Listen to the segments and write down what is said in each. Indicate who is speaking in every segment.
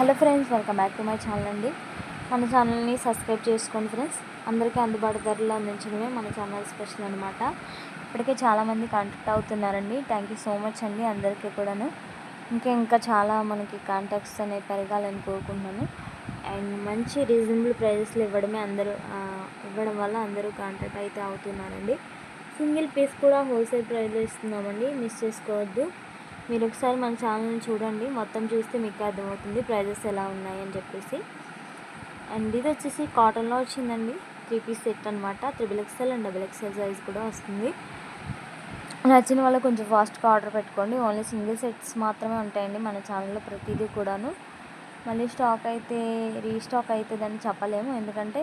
Speaker 1: Hello friends welcome back to my channel అండి. మన ఛానల్ని సబ్స్క్రైబ్ చేసుకోండి ఫ్రెండ్స్. అందరికీ అందుబాటు ధరలో అందించడమే మన ఛానల్ స్పెషల్ అనమాట ఇప్పటికే చాలామంది కాంటాక్ట్ అవుతున్నారండి. థ్యాంక్ యూ సో మచ్ అండి అందరికీ కూడాను. ఇంకా ఇంకా చాలా మనకి కాంటాక్ట్స్ అనేవి పెరగాలని కోరుకుంటున్నాను. అండ్ మంచి రీజనబుల్ ప్రైజెస్లో ఇవ్వడమే అందరూ ఇవ్వడం వల్ల అందరూ కాంటాక్ట్ అయితే అవుతున్నారండి. సింగిల్ పీస్ కూడా హోల్సేల్ ప్రైస్లో ఇస్తున్నామండి. మిస్ చేసుకోవద్దు. మీరు ఒకసారి మన ఛానల్ని చూడండి. మొత్తం చూస్తే మీకు అర్థమవుతుంది ప్రైజెస్ ఎలా ఉన్నాయని చెప్పేసి. అండ్ ఇది వచ్చేసి కాటన్లో వచ్చిందండి. త్రీ పీస్ సెట్ అనమాట triple XL and double XL size కూడా వస్తుంది. నచ్చిన వాళ్ళు కొంచెం ఫాస్ట్గా ఆర్డర్ పెట్టుకోండి. ఓన్లీ సింగిల్ సెట్స్ మాత్రమే ఉంటాయండి మన ఛానల్లో ప్రతిదీ కూడాను. మళ్ళీ స్టాక్ అయితే రీస్టాక్ అవుతుందని చెప్పలేము. ఎందుకంటే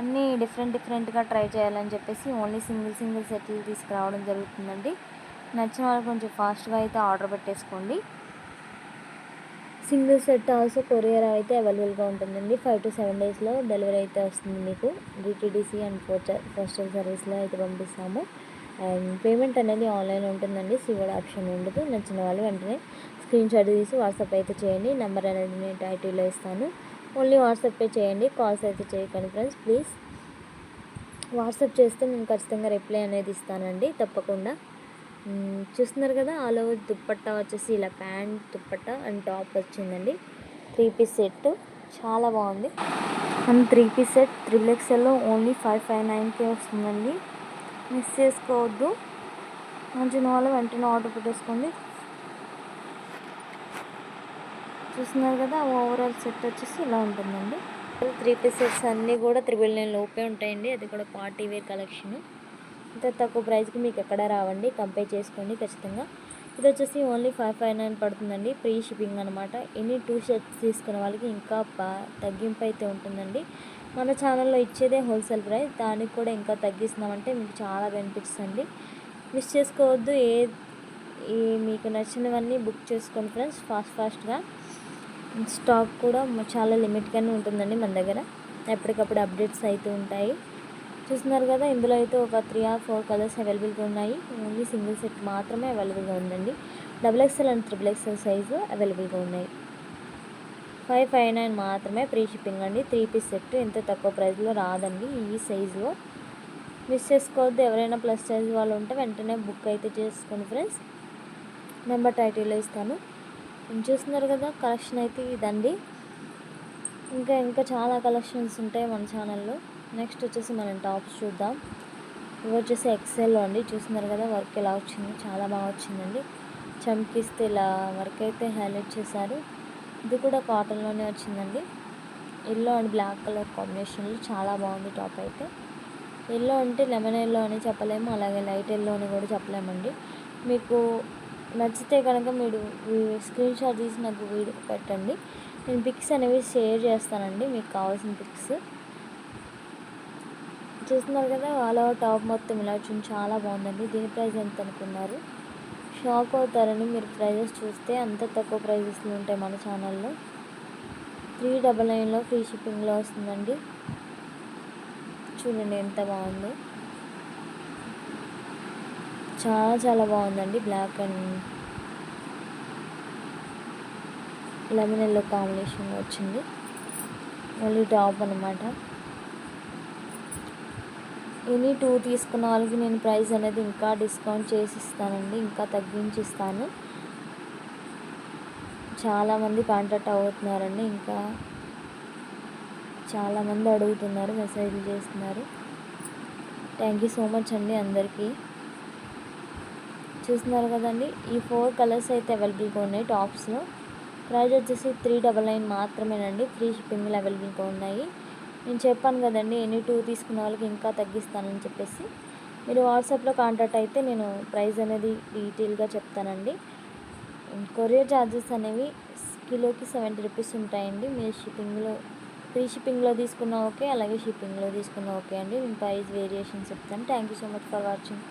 Speaker 1: అన్నీ డిఫరెంట్ డిఫరెంట్గా ట్రై చేయాలని చెప్పేసి ఓన్లీ సింగిల్ సింగిల్ సెట్లు తీసుకురావడం జరుగుతుందండి. నచ్చిన వాళ్ళు కొంచెం ఫాస్ట్గా అయితే ఆర్డర్ పెట్టేసుకోండి. సింగిల్ సెట్ ఆల్సో కొరియర్ అయితే అవైలబుల్గా ఉంటుందండి. ఫైవ్ టు సెవెన్ డేస్లో డెలివరీ అయితే వస్తుంది మీకు. డిటీడీసీ అండ్ పోస్టల్ పోస్టల్ సర్వీస్లో అయితే పంపిస్తాము. అండ్ పేమెంట్ అనేది ఆన్లైన్ ఉంటుందండి. సివోడ్ ఆప్షన్ ఉండదు. నచ్చిన వాళ్ళు వెంటనే స్క్రీన్ షాట్ తీసి వాట్సాప్ అయితే చేయండి. నెంబర్ అనేది నేను టైటిల్లో ఇస్తాను. ఓన్లీ వాట్సాప్పే చేయండి. కాల్స్ అయితే చేయకండి ఫ్రెండ్స్ ప్లీజ్. వాట్సాప్ చేస్తే నేను ఖచ్చితంగా రిప్లై అనేది ఇస్తానండి. తప్పకుండా. చూస్తున్నారు కదా ఆల్ ఓవర్ దుప్పట్టా వచ్చేసి ఇలా ప్యాంట్ దుప్పట్టా అండ్ టాప్ వచ్చిందండి. త్రీ పీస్ సెట్ చాలా బాగుంది. And three piece set triple ఎక్స్ఎల్లో only five five నైన్కే వస్తుందండి. మిస్ చేసుకోవద్దు. మంచిన వాళ్ళు వెంటనే ఆర్డర్ పెట్టేసుకోండి. చూస్తున్నారు కదా ఓవరాల్ సెట్ వచ్చేసి ఇలా ఉంటుందండి. త్రీ పీసెస్ సెట్స్ అన్నీ కూడా త్రిబుల్ నైన్ లోపే ఉంటాయండి. అది కూడా పార్టీ వేర్ కలెక్షన్. ఇంత తక్కువ ప్రైస్కి మీకు ఎక్కడ రావండి కంపేర్ చేసుకోండి ఖచ్చితంగా. ఇది వచ్చేసి ఓన్లీ ఫైవ్ ఫైవ్ నైన్ పడుతుందండి ఫ్రీ షిప్పింగ్ అనమాట ఎన్ని టూ షర్ట్స్ తీసుకున్న వాళ్ళకి ఇంకా బా తగ్గింపు అయితే ఉంటుందండి. మన ఛానల్లో ఇచ్చేదే హోల్సేల్ ప్రైస్ దానికి కూడా ఇంకా తగ్గిస్తున్నామంటే మీకు చాలా బెనిఫిట్స్ అండి. మిస్ చేసుకోవద్దు ఏ ఈ మీకు నచ్చినవన్నీ బుక్ చేసుకోండి ఫ్రెండ్స్ ఫాస్ట్ ఫాస్ట్గా. స్టాక్ కూడా చాలా లిమిట్గానే ఉంటుందండి మన దగ్గర. ఎప్పటికప్పుడు అప్డేట్స్ అయితే ఉంటాయి. చూస్తున్నారు కదా ఇందులో అయితే ఒక త్రీ ఆర్ ఫోర్ కలర్స్ అవైలబుల్గా ఉన్నాయి. ఓన్లీ సింగిల్ సెట్ మాత్రమే అవైలబుల్గా ఉందండి. Double XL and triple XL size అవైలబుల్గా ఉన్నాయి. ఫైవ్ ఫైవ్ నైన్ మాత్రమే ఫ్రీ షిప్పింగ్ అండి. త్రీ పీస్ సెట్ ఎంత తక్కువ ప్రైస్లో రాదండి ఈ సైజులో మిస్ చేసుకోవద్దు. ఎవరైనా ప్లస్ సైజ్ వాళ్ళు ఉంటే వెంటనే బుక్ అయితే చేసుకోండి ఫ్రెండ్స్ నెంబర్ టైటిల్లో ఇస్తాను. చూస్తున్నారు కదా కలెక్షన్ అయితే ఇదండి. ఇంకా ఇంకా చాలా కలెక్షన్స్ ఉంటాయి మన ఛానల్లో నెక్స్ట్ వచ్చేసి మనం టాప్స్ చూద్దాం. ఇవి వచ్చేసి ఎక్సెల్లో అండి. చూస్తున్నారు కదా వర్క్ ఎలా వచ్చింది? చాలా బాగా వచ్చిందండి. చమ్కిస్తే ఇలా వర్క్ అయితే హైలైట్ చేశారు. ఇది కూడా కాటన్లోనే వచ్చిందండి. ఎల్లో అండ్ బ్లాక్ కలర్ కాంబినేషన్లో చాలా బాగుంది టాప్ అయితే. ఎల్లో అంటే లెమన్ ఎల్లో అని చెప్పలేము అలాగే లైట్ ఎల్లో అని కూడా చెప్పలేమండి. మీకు నచ్చితే కనుక మీరు స్క్రీన్ షాట్ తీసి నాకు వీడియో పెట్టండి. నేను పిక్స్ అనేవి షేర్ చేస్తానండి మీకు కావాల్సిన పిక్స్ చూస్తున్నారు కదా వాళ్ళ టాప్ మొత్తం ఇలా వచ్చింది చాలా బాగుందండి. దీని ప్రైస్ ఎంత అనుకున్నారు? షాక్ అవుతారని మీరు ప్రైజెస్ చూస్తే అంత తక్కువ ప్రైజెస్లో ఉంటాయి మన ఛానల్లో త్రీ డబల్ నైన్లో ఫ్రీ షిప్పింగ్లో వస్తుందండి. చూడండి ఎంత బాగుందో. చాలా చాలా బాగుందండి black and lemon yellow combination వచ్చింది. మళ్ళీ టాప్ అనమాట ఎనీ టూ తీసుకున్న వాళ్ళకి నేను ప్రైస్ అనేది ఇంకా డిస్కౌంట్ చేసి ఇస్తానండి ఇంకా తగ్గించి ఇస్తాను చాలామంది కాంటాక్ట్ అవుతున్నారండి ఇంకా చాలామంది అడుగుతున్నారు మెసేజ్లు చేస్తున్నారు. థ్యాంక్ యూ సో మచ్ అండి అందరికీ. చూస్తున్నారు కదండి ఈ ఫోర్ కలర్స్ అయితే అవైలబుల్గా ఉన్నాయి టాప్స్లో. ప్రైస్ వచ్చేసి త్రీ డబల్ నైన్ మాత్రమేనండి ఫ్రీ షిప్పింగ్లు అవైలబుల్గా ఉన్నాయి. నేను చెప్పాను కదండి ఎనీ టూ తీసుకున్న వాళ్ళకి ఇంకా తగ్గిస్తానని చెప్పేసి. మీరు వాట్సాప్లో కాంటాక్ట్ అయితే నేను ప్రైస్ అనేది డీటెయిల్గా చెప్తానండి. కొరియర్ ఛార్జెస్ అనేవి కిలోకి సెవెంటీ రూపీస్ ఉంటాయండి. మీరు షిప్పింగ్లో ఫ్రీ షిప్పింగ్లో తీసుకున్నా ఓకే అలాగే షిప్పింగ్లో తీసుకున్నా ఓకే అండి. నేను ప్రైస్ వేరియేషన్ చెప్తాను. Thank you so much for watching.